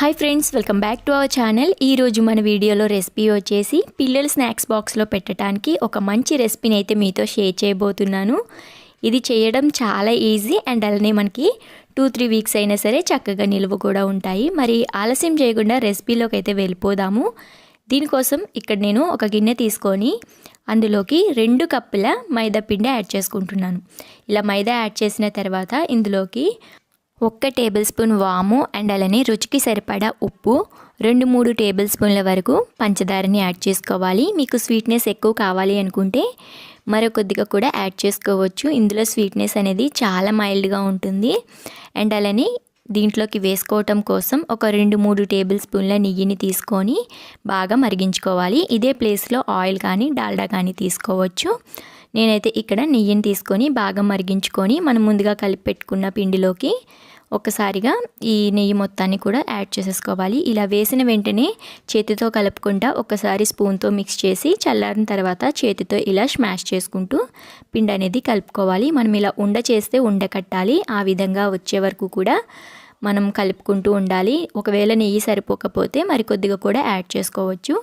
Hi friends welcome back to our channel ఈరోజు మన వీడియోలో రెసిపీ వచ్చేసి పిల్లల స్నాక్స్ బాక్స్లో పెట్టడానికి ఒక మంచి రెసిపీని అయితే మీతో షేర్ చేయబోతున్నాను. ఇది చేయడం చాలా ఈజీ అండ్ అలానే మనకి టూ త్రీ వీక్స్ అయినా సరే చక్కగా నిల్వ కూడా ఉంటాయి. మరి ఆలస్యం చేయకుండా రెసిపీలోకి అయితే వెళ్ళిపోదాము. దీనికోసం ఇక్కడ నేను ఒక గిన్నె తీసుకొని అందులోకి రెండు కప్పుల మైదా పిండి యాడ్ చేసుకుంటున్నాను. ఇలా మైదా యాడ్ చేసిన తర్వాత ఇందులోకి ఒక్క టేబుల్ స్పూన్ వాము అండ్ అలానే రుచికి సరిపడా ఉప్పు రెండు మూడు టేబుల్ స్పూన్ల వరకు పంచదారని యాడ్ చేసుకోవాలి. మీకు స్వీట్నెస్ ఎక్కువ కావాలి అనుకుంటే మరో కొద్దిగా కూడా యాడ్ చేసుకోవచ్చు. ఇందులో స్వీట్నెస్ అనేది చాలా మైల్డ్గా ఉంటుంది. అండ్ అలానే దీంట్లోకి వేసుకోవటం కోసం ఒక రెండు మూడు టేబుల్ స్పూన్ల నెయ్యిని తీసుకొని బాగా మరిగించుకోవాలి. ఇదే ప్లేస్లో ఆయిల్ కానీ డాల్డా కానీ తీసుకోవచ్చు. నేనైతే ఇక్కడ నెయ్యిని తీసుకొని బాగా మరిగించుకొని మనం ముందుగా కలిపి పెట్టుకున్న పిండిలోకి ఒక్కసారిగా ఈ నెయ్యి మొత్తాన్ని కూడా యాడ్ చేసేసుకోవాలి. ఇలా వేసిన వెంటనే చేతితో కలుపుకుంటా ఒకసారి స్పూన్తో మిక్స్ చేసి చల్లారిన తర్వాత చేతితో ఇలా స్మాష్ చేసుకుంటూ పిండి అనేది కలుపుకోవాలి. మనం ఇలా ఉండ చేస్తే ఉండ కట్టాలి. ఆ విధంగా వచ్చే వరకు కూడా మనం కలుపుకుంటూ ఉండాలి. ఒకవేళ నెయ్యి సరిపోకపోతే మరికొద్దిగా కూడా యాడ్ చేసుకోవచ్చు.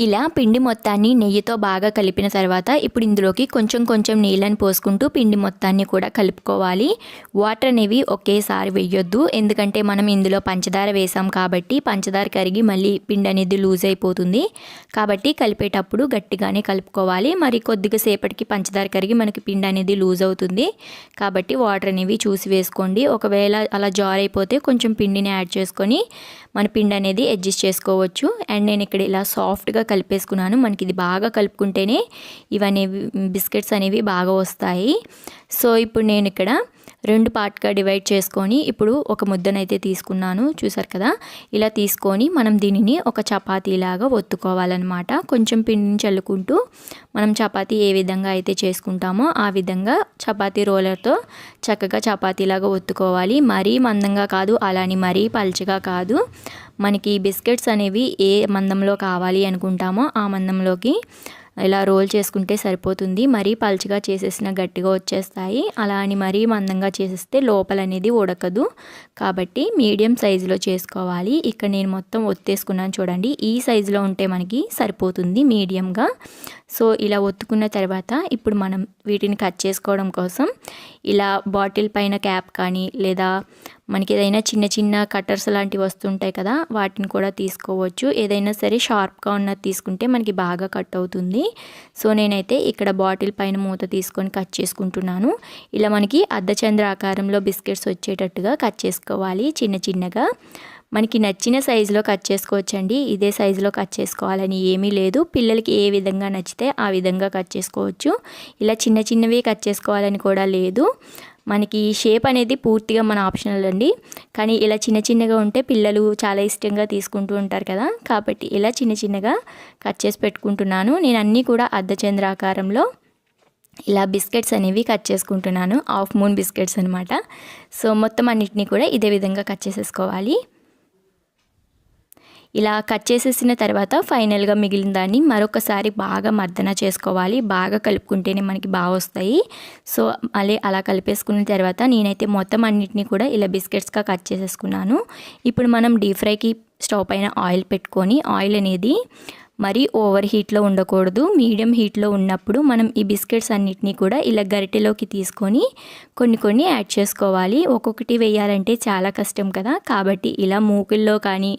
ఇలా పిండి మొత్తాన్ని నెయ్యితో బాగా కలిపిన తర్వాత ఇప్పుడు ఇందులోకి కొంచెం కొంచెం నీళ్ళని పోసుకుంటూ పిండి మొత్తాన్ని కూడా కలుపుకోవాలి. వాటర్ అనేవి ఒకేసారి వేయొద్దు. ఎందుకంటే మనం ఇందులో పంచదార వేసాం కాబట్టి పంచదార కరిగి మళ్ళీ పిండి అనేది లూజ్ అయిపోతుంది. కాబట్టి కలిపేటప్పుడు గట్టిగానే కలుపుకోవాలి. మరి కొద్దిగా సేపటికి పంచదార కరిగి మనకి పిండి అనేది లూజ్ అవుతుంది. కాబట్టి వాటర్ అనేవి చూసి వేసుకోండి. ఒకవేళ అలా జార్ అయిపోతే కొంచెం పిండిని యాడ్ చేసుకొని మన పిండి అనేది అడ్జస్ట్ చేసుకోవచ్చు. అండ్ నేను ఇక్కడ ఇలా సాఫ్ట్గా కలిపేసుకున్నాను. మనకి ఇది బాగా కలుపుకుంటేనే ఇవన్నీ బిస్కెట్స్ అనేవి బాగా వస్తాయి. సో ఇప్పుడు నేను ఇక్కడ రెండు పార్ట్గా డివైడ్ చేసుకొని ఇప్పుడు ఒక ముద్దనైతే తీసుకున్నాను. చూసారు కదా? ఇలా తీసుకొని మనం దీనిని ఒక చపాతీలాగా ఒత్తుకోవాలన్నమాట. కొంచెం పిండిని చల్లుకుంటూ మనం చపాతీ ఏ విధంగా అయితే చేసుకుంటామో ఆ విధంగా చపాతీ రోలర్తో చక్కగా చపాతీలాగా ఒత్తుకోవాలి. మరీ మందంగా కాదు అలాని మరీ పల్చగా కాదు. మనకి బిస్కెట్స్ అనేవి ఏ మందంలో కావాలి అనుకుంటామో ఆ మందంలోకి ఇలా రోల్ చేసుకుంటే సరిపోతుంది. మరీ పల్చగా చేసేసిన గట్టిగా వచ్చేస్తాయి. అలా అని మరీ మందంగా చేసేస్తే లోపల అనేది ఉడకదు. కాబట్టి మీడియం సైజులో చేసుకోవాలి. ఇక్కడ నేను మొత్తం ఒత్తేసుకున్నాను చూడండి. ఈ సైజులో ఉంటే మనకి సరిపోతుంది మీడియంగా. సో ఇలా ఒత్తుకున్న తర్వాత ఇప్పుడు మనం వీటిని కట్ చేసుకోవడం కోసం ఇలా బాటిల్ పైన క్యాప్ కానీ లేదా మనకి ఏదైనా చిన్న చిన్న కట్టర్స్ లాంటివి వస్తుంటాయి కదా వాటిని కూడా తీసుకోవచ్చు. ఏదైనా సరే షార్ప్గా ఉన్నది తీసుకుంటే మనకి బాగా కట్ అవుతుంది. సో నేనైతే ఇక్కడ బాటిల్ పైన మూత తీసుకొని కట్ చేసుకుంటున్నాను. ఇలా మనకి అర్ధచంద్ర ఆకారంలో బిస్కెట్స్ వచ్చేటట్టుగా కట్ చేసుకోవాలి చిన్న చిన్నగా. మనకి నచ్చిన సైజులో కట్ చేసుకోవచ్చండి. ఇదే సైజులో కట్ చేసుకోవాలని ఏమీ లేదు. పిల్లలకి ఏ విధంగా నచ్చితే ఆ విధంగా కట్ చేసుకోవచ్చు. ఇలా చిన్న చిన్నవి కట్ చేసుకోవాలని కూడా లేదు. మనకి షేప్ అనేది పూర్తిగా మన ఆప్షనల్ అండి. కానీ ఇలా చిన్న చిన్నగా ఉంటే పిల్లలు చాలా ఇష్టంగా తీసుకుంటూ ఉంటారు కదా. కాబట్టి ఇలా చిన్న చిన్నగా కట్ చేసి పెట్టుకుంటున్నాను. నేను అన్నీ కూడా అర్ధచంద్రాకారంలో ఇలా బిస్కెట్స్ అనేవి కట్ చేసుకుంటున్నాను. హాఫ్ మూన్ బిస్కెట్స్ అనమాట సో మొత్తం అన్నిటినీ కూడా ఇదే విధంగా కట్ చేసేసుకోవాలి. ఇలా కట్ చేసేసిన తర్వాత ఫైనల్గా మిగిలిన దాన్ని మరొకసారి బాగా మర్దన చేసుకోవాలి. బాగా కలుపుకుంటేనే మనకి బాగా వస్తాయి. సో మళ్ళీ అలా కలిపేసుకున్న తర్వాత నేనైతే మొత్తం అన్నిటినీ కూడా ఇలా బిస్కెట్స్గా కట్ చేసేసుకున్నాను. ఇప్పుడు మనం డీప్ ఫ్రైకి స్టవ్ పైన ఆయిల్ పెట్టుకొని ఆయిల్ అనేది మరీ ఓవర్ హీట్లో ఉండకూడదు. మీడియం హీట్లో ఉన్నప్పుడు మనం ఈ బిస్కెట్స్ అన్నిటినీ కూడా ఇలా గరిటెలోకి తీసుకొని కొన్ని కొన్ని యాడ్ చేసుకోవాలి. ఒక్కొక్కటి వేయాలంటే చాలా కష్టం కదా. కాబట్టి ఇలా మూకుల్లో కానీ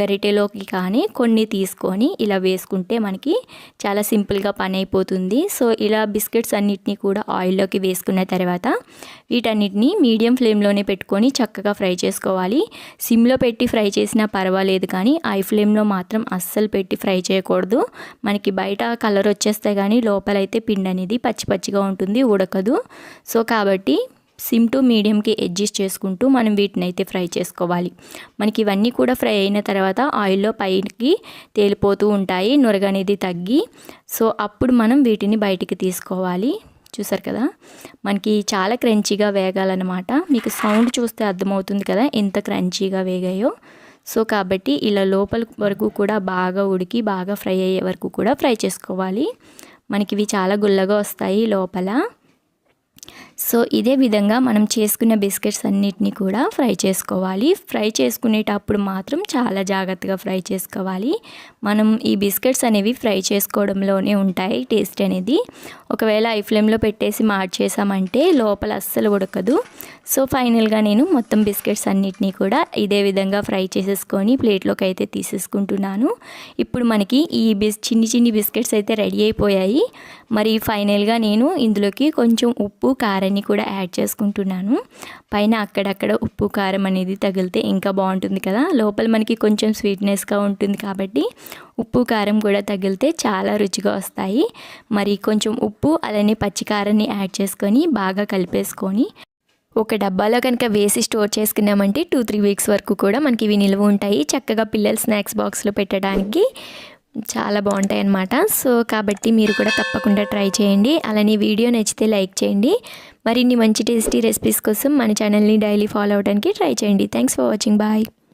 గరిటెలోకి కానీ కొన్ని తీసుకొని ఇలా వేసుకుంటే మనకి చాలా సింపుల్గా పని అయిపోతుంది సో ఇలా బిస్కెట్స్ అన్నిటినీ కూడా ఆయిల్లోకి వేసుకున్న తర్వాత వీటన్నిటిని మీడియం ఫ్లేమ్లోనే పెట్టుకొని చక్కగా ఫ్రై చేసుకోవాలి. సిమ్లో పెట్టి ఫ్రై చేసినా పర్వాలేదు కానీ ఐ ఫ్లేమ్లో మాత్రం అస్సలు పెట్టి ఫ్రై చేయకూడదు. మనకి బయట కలర్ వచ్చేస్తే కానీ లోపలైతే పిండి అనేది పచ్చి పచ్చిగా ఉంటుంది ఉడకదు. సో కాబట్టి సిమ్ టు మీడియంకి అడ్జస్ట్ చేసుకుంటూ మనం వీటిని అయితే ఫ్రై చేసుకోవాలి. మనకి ఇవన్నీ కూడా ఫ్రై అయిన తర్వాత ఆయిల్లో పైకి తేలిపోతూ ఉంటాయి నురగ అనేది తగ్గి. సో అప్పుడు మనం వీటిని బయటికి తీసుకోవాలి. చూసారు కదా? మనకి చాలా క్రంచీగా వేగాలన్నమాట. మీకు సౌండ్ చూస్తే అర్థమవుతుంది కదా ఎంత క్రంచీగా వేగాయో. సో కాబట్టి ఇలా లోపల వరకు కూడా బాగా ఉడికి బాగా ఫ్రై అయ్యే వరకు కూడా ఫ్రై చేసుకోవాలి. మనకి ఇవి చాలా గుల్లగా వస్తాయి లోపల. సో ఇదే విధంగా మనం చేసుకున్న బిస్కెట్స్ అన్నిటిని కూడా ఫ్రై చేసుకోవాలి. ఫ్రై చేసుకునేటప్పుడు మాత్రం చాలా జాగ్రత్తగా ఫ్రై చేసుకోవాలి. మనం ఈ బిస్కెట్స్ అనేవి ఫ్రై చేసుకోవడంలోనే ఉంటాయి టేస్ట్ అనేది. ఒకవేళ ఐ ఫ్లేమ్లో పెట్టేసి మార్చేసామంటే లోపల అస్సలు ఉడకదు. సో ఫైనల్గా నేను మొత్తం బిస్కెట్స్ అన్నిటినీ కూడా ఇదే విధంగా ఫ్రై చేసేసుకొని ప్లేట్లోకి అయితే తీసేసుకుంటున్నాను. ఇప్పుడు మనకి ఈ బిస్ చిన్ని చిన్ని బిస్కెట్స్ అయితే రెడీ అయిపోయాయి. మరి ఫైనల్గా నేను ఇందులోకి కొంచెం ఉప్పు కారం కారాన్ని కూడా యాడ్ చేసుకుంటున్నాను. పైన అక్కడక్కడ ఉప్పు కారం అనేది తగిలితే ఇంకా బాగుంటుంది కదా. లోపల మనకి కొంచెం స్వీట్నెస్గా ఉంటుంది కాబట్టి ఉప్పు కారం కూడా తగిలితే చాలా రుచిగా వస్తాయి. మరి కొంచెం ఉప్పు అలానే పచ్చికారాన్ని యాడ్ చేసుకొని బాగా కలిపేసుకొని ఒక డబ్బాలో కనుక వేసి స్టోర్ చేసుకున్నామంటే టూ త్రీ వీక్స్ వరకు కూడా మనకి ఇవి నిల్వ ఉంటాయి. చక్కగా పిల్లల స్నాక్స్ బాక్స్లో పెట్టడానికి చాలా బాగుంటాయి అన్నమాట సో కాబట్టి మీరు కూడా తప్పకుండా ట్రై చేయండి. అలానే వీడియో నచ్చితే లైక్ చేయండి. మరిన్ని మంచి టేస్టీ రెసిపీస్ కోసం మన ఛానల్ని డైలీ ఫాలో అవడానికి ట్రై చేయండి. Thanks for watching. బాయ్.